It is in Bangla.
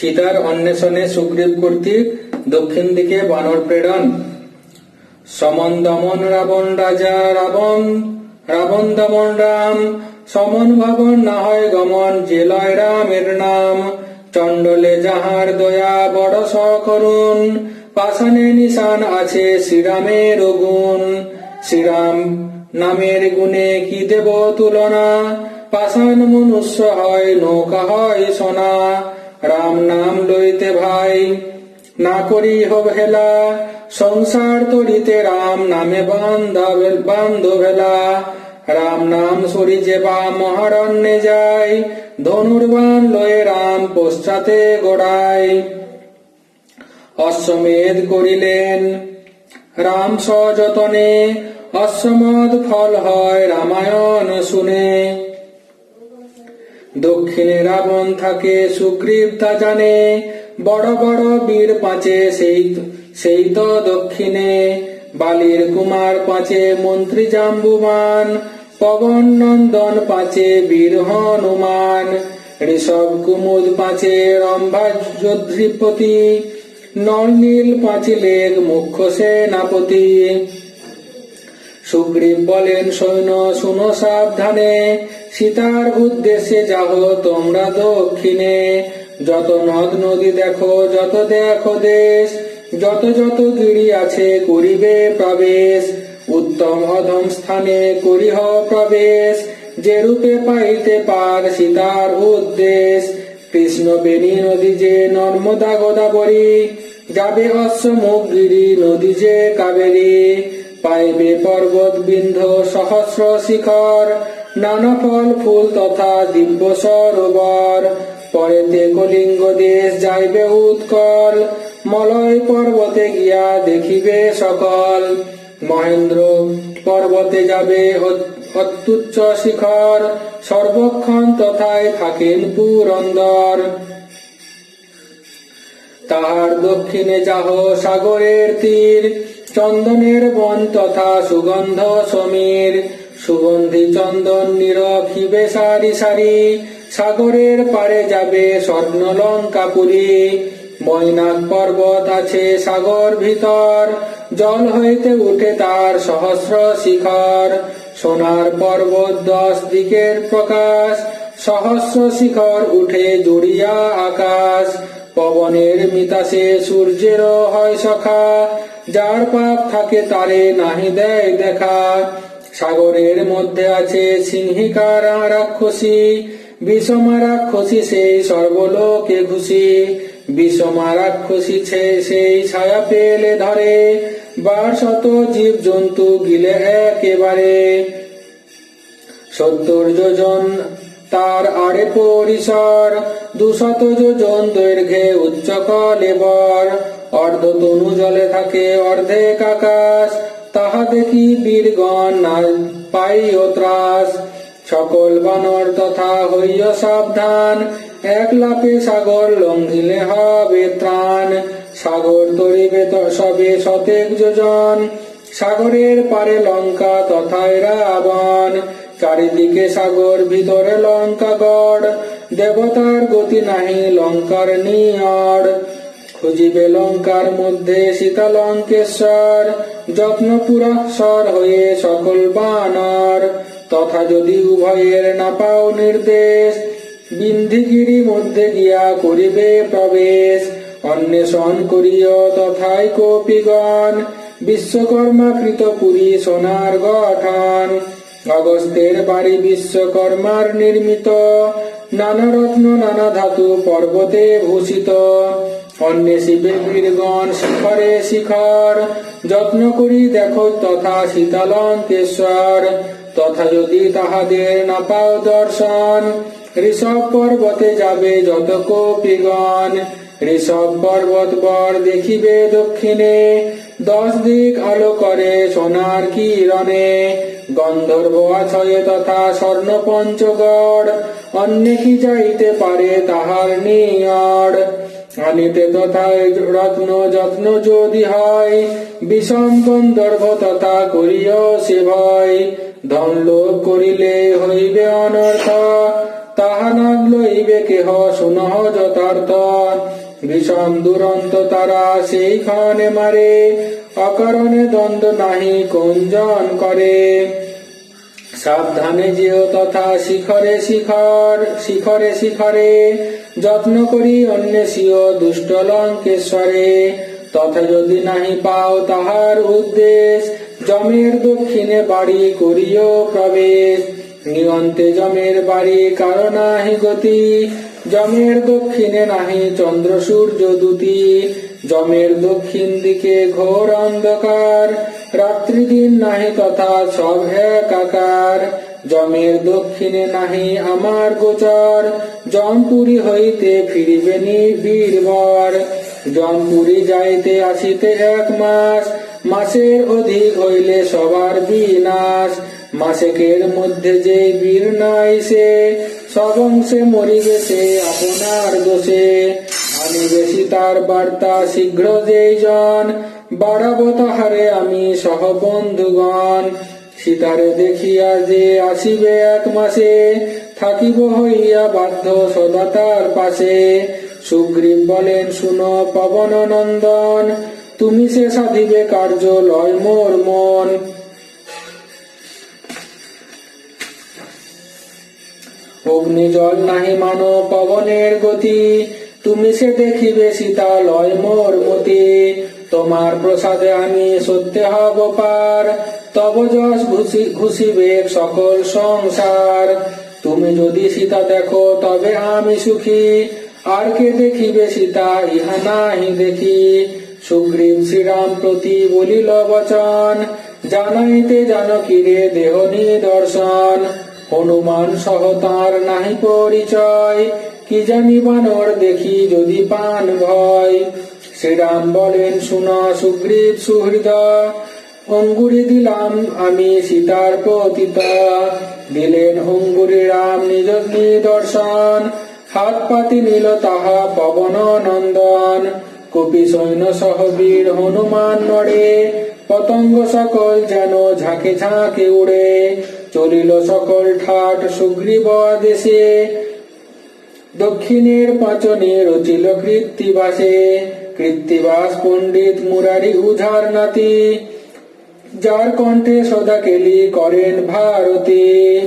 সীতার অন্বেষণে সুগ্রীব কর্তৃক দক্ষিণ দিকে বানর প্রেরণ। সমন দমন রাবণ রাজা রাবণ রাবণ দমন রাম, সমন ভবন না হয় গমন, যে লয় রামের নাম। চণ্ডলে যাহার দয়া বড় সকরুণ, পাষাণে নিশান আছে শ্রীরামের গুণ। শ্রীরাম নামের গুণে কি দেব তুলনা? পাষাণ মনুষ্য হয়, নৌকা হয় সোনা। রাম নাম লইতে ভাই। না করি হেলা, সংসার তরিতে রাম নামে বান্ধব বান্ধবেলা রাম নাম সরি যে বা মহারণ্যে যায় ধনুর্বান লয়ে রাম পশ্চাতে গোড়ায় অশ্বমেধ করিলেন, রাম সযতনে। অশ্বমদ ফল হয় রামায়ণ শুনে। দক্ষিণে রাবণ থাকে সুগ্রীব তা জানে। বড় বড় বীর পাঁচে সেই সেই তো দক্ষিণে। বালির কুমার পাঁচে মন্ত্রী জাম্বুমান পবন নন্দন পাঁচে বীর হনুমান। ঋষভ কুমুদ পাঁচে রম্ভা যোদ্ধিপতি। নলনীল পাঁচিলের মুখ্য সেনাপতি। সুগ্রীব বলেন সৈন্য শুনো সাবধানে। সীতার উদ্দেশ্যে যাহ তোমরা দক্ষিণে। যত নদ, নদী দেখো, যত দেখো দেশ, যত যত গিরি আছে করিবে প্রবেশ। উত্তম অধম স্থানে করিহ প্রবেশ। যে রূপে পাইতে পার সীতার উদ্দেশ। কৃষ্ণ বেণী নদী যে নর্মদা গোদাবরী, যাবে অশ্বমুখ গিরি নদী যে কাবেরী। পাইবে পর্বত বিন্ধ সহস্র শিখর নানা ফল ফুল তথা দিব্য সরোবর। পরেতে কলিঙ্গ দেশ যাইবে উৎকল, মলয় পর্বতে গিয়া দেখিবে সকল। মহেন্দ্র পর্বতে যাবে অত- অত্যুচ্চ শিখর, সর্বক্ষণ তথায় থাকেন পুরন্দর। তাহার দক্ষিণে যাহ সাগরের তীর চন্দনের বন তথা সুগন্ধ সমীর। সুগন্ধি চন্দন নিরখিবে সারি সারি। সাগরের পারে যাবে স্বর্ণ লঙ্কাপুরী মৈনাক পর্বত আছে সাগর ভিতর। জল হইতে উঠে তার সহস্র শিখর। সোনার পর্বত দশ দিকের প্রকাশ। সহস্র শিখর উঠে জুড়িয়া আকাশ। পবনের মিতাসে সূর্যেরও হয় সখা। যার পাপ থাকে তারে নাহি দেয় দেখা। সাগরের মধ্যে আছে সিংহিকা রা- রাক্ষসী, বিষমা রাক্ষসী সেই সর্বলোকে ঘুষি। বিষমা রাক্ষসী সেই ছায়া পেলে ধরে, বার শত জীব জন্তু গিলে একেবারে। সত্তর যোজন তার আড়ে পরিসর, দুশত যোজন দৈর্ঘ্যে উচ্চ কলেবর অর্ধ তনু জলে থাকে অর্ধেক আকাশ। তাহা দেখি বীরগণ না পাইও ত্রাস। সকল বানর তথা হইয় সাবধান, এক লাপে সাগর লঙ্ঘিলে হবে ত্রাণ। সাগর তরিবে সবে শতেক যোজন। সাগরের পারে লঙ্কা তথায় রাবণ। চারিদিকে সাগর, ভিতরে লঙ্কা গড়। দেবতার গতি নাহি লঙ্কার নিয়ড়। খুঁজিবে লঙ্কার মধ্যে সীতা লঙ্কেশ্বর যত্ন পুরস্বর হয়ে সকল বানর। তথা যদি উভয়ের না পাও নির্দেশ, বিন্ধিগিরি মধ্যে গিয়া করিবে প্রবেশ। অন্বেষণ করিও তথায় কপিগণ, বিশ্বকর্মা কৃত পুরী সোনার গঠন। অগস্তের বাড়ি বিশ্বকর্মার নির্মিত, নানা রত্ন, নানা ধাতু পর্বতে ভূষিত। অন্বেষিবে বীরগণ শিখরে শিখর। যত্ন করি দেখো তথা শীতলঙ্কেশ্বর তথা যদি তাহাদের না পাও দর্শন, ঋষভ পর্বতে যাবে যত কপিগণ। ঋষভ পর্বত বর দেখিবে দক্ষিণে, দশ দিক আলো করে সোনার কিরণে। গন্ধর্ব আছয়ে তথা স্বর্ণ পঞ্চগড়, অন্য কি যাইতে পারে তাহার নিয়ড় আনিতে তথা রত্ন যত্ন যদি হয় বিষম গন্ধর্ব তথা করিও সে ভয় ধন লোভ করিলে হইবে অনর্থ তাহা নাগ লইবে কেহ শুনহ যথার্থ। বিষম দুরন্ত তারা সেই ক্ষণে মারে, অকারণে দ্বন্দ্ব নাহি কুঞ্জন করে। সাবধানে যেও তথা শিখরে শিখর, শিখরে শিখরে। যত্ন করি অন্বেষীয় দুষ্ট লঙ্কেশ্বরে। তথা যদি নাহি পাও তাহার উদ্দেশ, জমের দক্ষিণে বাড়ি করিও প্রবেশ। নিয়ন্তে জমের বাড়ি কারণ গতি জমের দক্ষিণে নাহি চন্দ্র সূর্য দুতি জমের দক্ষিণ দিকে ঘোর অন্ধকার। রাত্রি দিন নাহি তথা সব একাকার। জমের দক্ষিণে নাহি আমার গোচর। জমপুরি হইতে ফিরিবে বীরবর জমপুরি যাইতে আসিতে এক মাস। মাসের অধিক হইলে সবার বিনাশ। মাসেকের মধ্যে যে বীর নাই সে সব অংশে মরি গেছে আপনার দোষে। আমি বেশি তার বার্তা শীঘ্র যেই জন। বাড়াবো তাহারে আমি সহ বন্ধুগণ। সীতারে দেখিয়া যে আসিবে এক মাসে, থাকিব হইয়া বাধ্য সদা তার পাশে। সুগ্রীব বলেন, শুনো পবন নন্দন তুমি সে সাধিবে কার্য লয় মোর মন। অগ্নি জল নাহি মানো পবনের গতি। তুমি সে দেখিবে সীতা লয় মোর মতি। তোমার প্রসাদে আমি সত্য হব পার। তব যশ ঘুষি ঘুষিবে সকল সংসার। তুমি যদি সীতা দেখো, তবে আমি সুখী। আর কে দেখিবে সীতা, ইহা নাহি দেখি। সুগ্রীব শ্রীরাম প্রতি বলিল বচন। জানাইতে জানকীরে দেহ নিদর্শন। হনুমান সহ তার নাহি পরিচয়। কি জানি বানর দেখি যদি পান ভয়। শ্রীরাম বলেন, শুনা সুগ্রীব সুহৃদয় অঙ্গুরি দিলাম আমি সীতার পতিতা। দিলেন অঙ্গুরি রাম নিজ নিদর্শন হাত পাতি নিল তাহা পবন নন্দন। কপি সৈন্য সহ বীর হনুমান নড়ে, পতঙ্গ সকল যেন ঝাঁকে ঝাঁকে উড়ে। চলিল সকল ঠাট সুগ্রীব দেশে দক্ষিণের পাচনে রচিল কৃত্তিবাসে। কৃত্তিবাস পণ্ডিত মুরারি উঝার নাতি। যার কণ্ঠে সদা কেলি করেন ভারতী।